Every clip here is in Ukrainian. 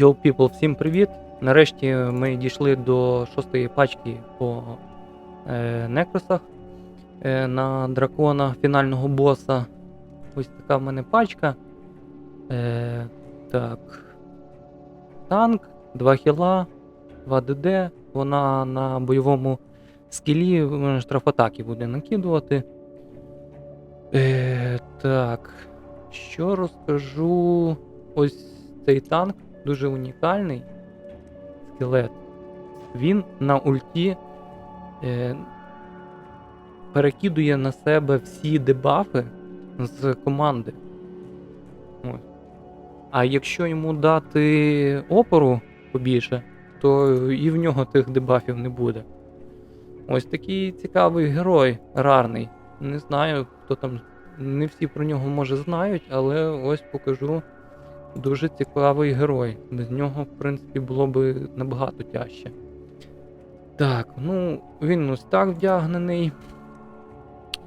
Yo people, всім привіт! Нарешті ми дійшли до шостої пачки по е, некросах е, на дракона фінального боса. Ось така в мене пачка. Е, так. Танк, 2 хіла, 2 ДД. Вона на бойовому скілі е, штрафатаки буде накидувати. Е, так. Що розкажу? Ось цей танк дуже унікальний. Скелет. Він на ульті е, перекидує на себе всі дебафи з команди. Ось. А якщо йому дати опору побільше, то і в нього тих дебафів не буде. Ось такий цікавий герой, рарний. Не знаю, хто там. Не всі про нього може знають, але ось покажу дуже цікавий герой. Без нього, в принципі, було би набагато тяжче. Так, ну, він ось так вдягнений.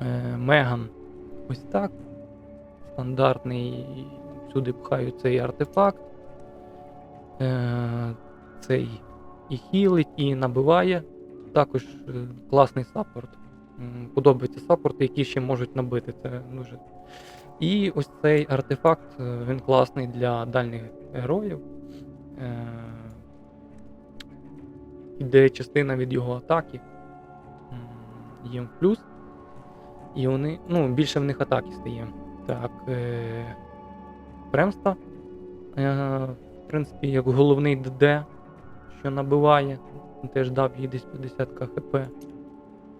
Е, Меган ось так. Стандартний. Сюди пхаю цей артефакт. Е, цей і хілить, і набиває. Також е, класний саппорт. Подобаються саппорти, які ще можуть набити. Це дуже і ось цей артефакт, е, він класний для дальніх героїв. Е, Іде частина від його атаки. Їм в плюс. І вони. Ну, більше в них атаки стає. Так. Премста. Е, в принципі, як головний ДД, що набиває. Теж дав їй десь 50 хп.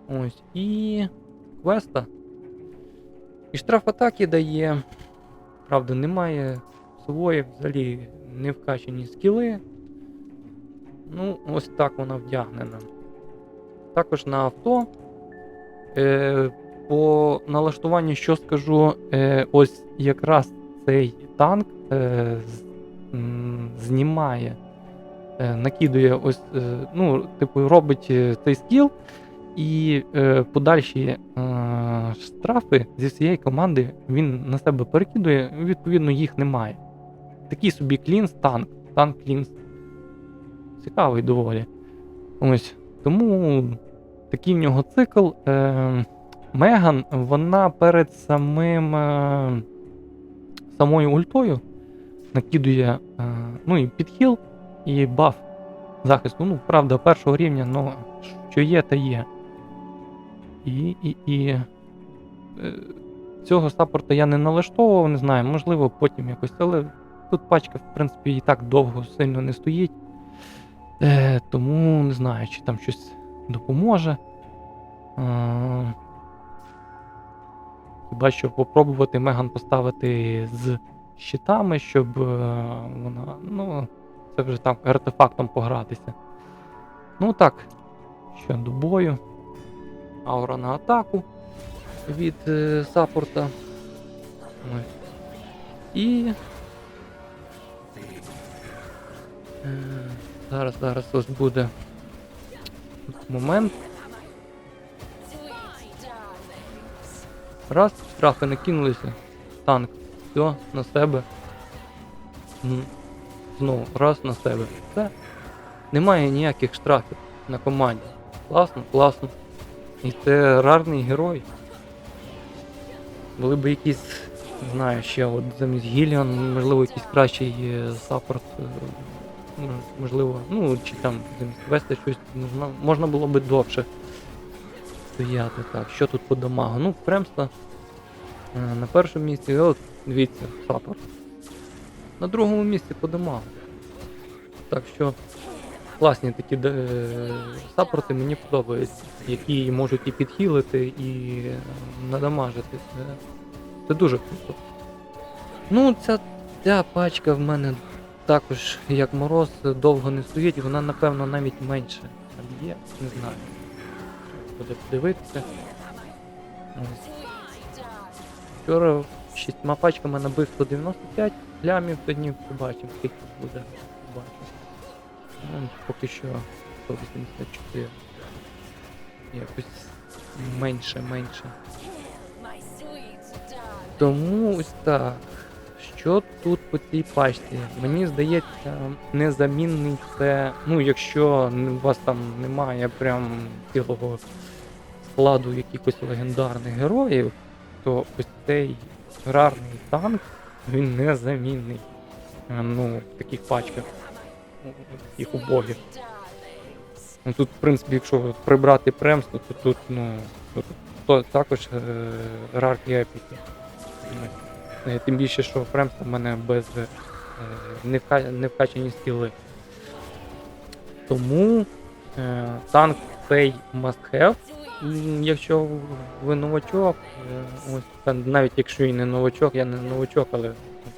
Ось. І. Квеста. І штраф атаки дає. Правда, немає свої, взагалі не вкачані скіли. Ну, ось так вона вдягнена. Також на авто. Е, по налаштуванню, що скажу, е, ось якраз цей танк е, з, м, знімає, е, накидує ось, е, ну, типу, робить е, цей скіл, і е, подальші е, штрафи зі всієї команди він на себе перекидує, відповідно, їх немає. Такий собі клінс, танк. Танк клінс. Цікавий доволі. Ось. Тому такий в нього цикл. Е, Меган, вона перед самим е, самою ультою накидує е, ну, і підхил, і баф захисту. Ну, правда, першого рівня, але що є, та є. І, і, і цього саппорта я не налаштовував, не знаю, можливо, потім якось, але тут пачка, в принципі, і так довго сильно не стоїть. Е, тому не знаю, чи там щось допоможе. Е, хіба що попробувати Меган поставити з щитами, щоб е, вона. Ну, це вже там артефактом погратися. Ну так, що до бою. Аура на атаку від е, саппорта. І. Е, зараз, зараз ось буде момент. Раз, штрафи накинулися. Танк. Все, на себе. Знову, раз на себе. Все. Немає ніяких штрафів на команді. Класно, класно. І це рарний герой. Були б якісь, не знаю, ще от замість Гіліан, можливо, якийсь кращий е, саппорт. е, Можливо, ну, чи там замість Веста щось можна, можна було би довше стояти. Так, що тут по дамагу? Ну, Премста е, на першому місці, от, дивіться, саппорт. На другому місці по дамагу. Так що класні такі е, саппорти мені подобаються, які можуть і підхилити, і е, надамажити. Це, це дуже круто. Ну, ця, ця пачка в мене також, як мороз, довго не стоїть, вона, напевно, навіть менше є, не знаю. Буде подивитися. Вчора шістьма пачками набив 195 лямів, тоді побачимо, скільки буде. Побачимо. Ну, поки що 184. Якось менше, менше. Тому ось так. що тут по цій пачці? Мені здається, незамінний це. Ну, якщо у вас там немає прям цілого складу якихось легендарних героїв, то ось цей рарний танк, він незамінний. Е, Ну, в таких пачках. Ну, Таких убогих. Ну, тут, в принципі, якщо прибрати премсту, то тут, ну, то, також е, епіки. Е, Тим більше, що премста в мене без е, не, вка... скіли. Тому е, танк цей must have. Якщо ви новачок, е, ось навіть якщо і не новачок, я не новачок, але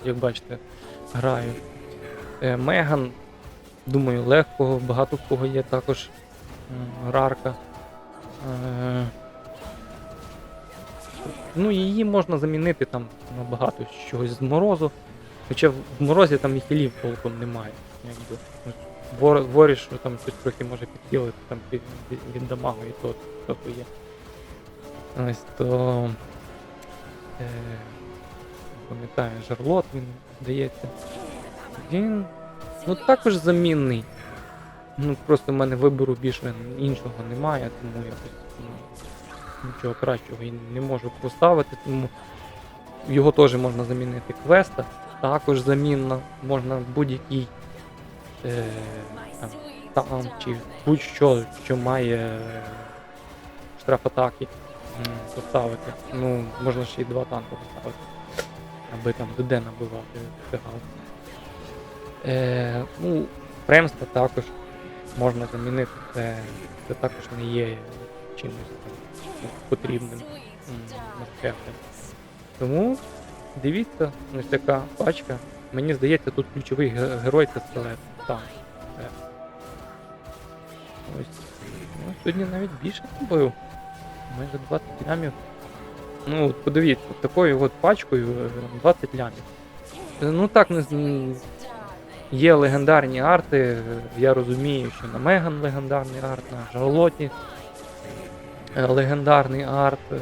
як бачите, граю. Е, Меган, думаю, легко, багато в кого є також м, рарка. Е, Ну, її можна замінити там на багато чогось з морозу. Хоча в морозі там і хілів толком немає. Якби. Ну, Вор, ворі, що там щось трохи може підхилити там від, від, дамагу і то, то є. Ось то. Е, пам'ятаю, жарлот він здається. Він ну також замінний. Ну просто в мене вибору більше іншого немає, тому якось ну, нічого кращого і не можу поставити, тому його теж можна замінити квеста, також замінна, можна будь-який е, там, чи будь-що, що має е, штраф атаки поставити. Ну, можна ще й два танки поставити, аби там ДД набивати фігал. Е, ну, премста також можна замінити, це, це також не є чимось там потрібним маскефтом. Тому дивіться, ось така пачка. Мені здається, тут ключовий герой це скелет. Там. Е. Ось. Ну, сьогодні навіть більше набив. Майже 20 лямів. Ну, от подивіться, такою от пачкою е, 20 лямів. Е, Ну так, не Є легендарні арти, я розумію, що на Меган легендарний арт, на Жарлоті е, легендарний арт, е,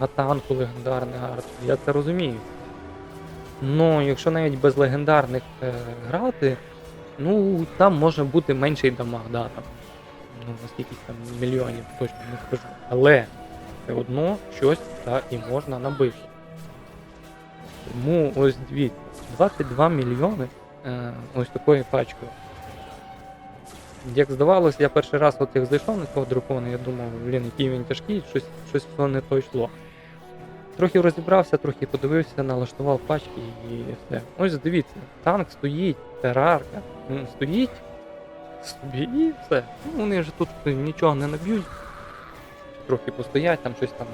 на танку легендарний арт. Я це розумію. Ну, якщо навіть без легендарних е, грати, ну там може бути менший дамаг, да, там, ну, на скількись там мільйонів, точно не скажу. Але все одно щось та і можна набити. Тому ось дивіться, 22 мільйони е, ось такою пачкою. Як здавалося, я перший раз, от як зайшов на цього дракона, я думав, блін, який він тяжкий, щось, щось воно не то йшло. Трохи розібрався, трохи подивився, налаштував пачки і все. Ось дивіться, танк стоїть, терарка, стоїть собі і все. Ну, вони вже тут нічого не наб'ють. Трохи постоять, там щось там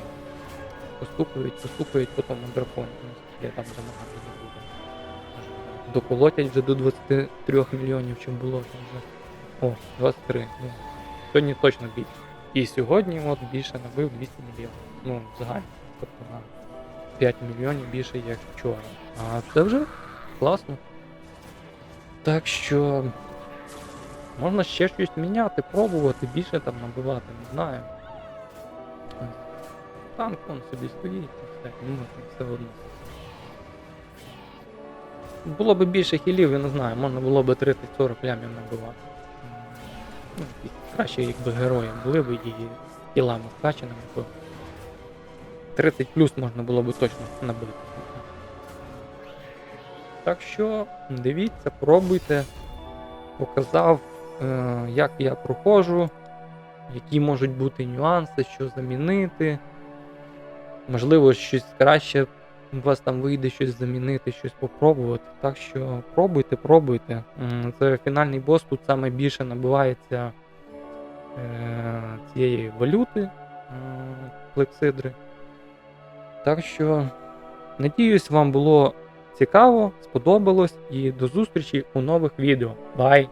постукають, постукають, потім дракон. Я там буду. Доколотять вже до 23 мільйонів, чим було там вже. О, 23. Ну, сьогодні точно більше. І сьогодні от більше набив 200 мільйонів. Ну, загально. Тобто на 5 мільйонів більше, як вчора. А це вже класно. Так що можна ще щось міняти, пробувати, більше там набивати, не знаю. Танк он собі стоїть все, ну, все одно. Було б більше хілів, я не знаю, можна було б 30-40 лямів набивати. Ну, краще, якби герої були б і хілами вкачаними, то 30 плюс можна було б точно набити. Так що дивіться, пробуйте. Показав, е, як я проходжу, які можуть бути нюанси, що замінити. Можливо, щось краще у вас там вийде щось замінити, щось попробувати. Так що пробуйте, пробуйте. Це фінальний бос, тут саме більше набивається е, цієї валюти е. Так що, надіюсь, вам було цікаво, сподобалось і до зустрічі у нових відео. Бай!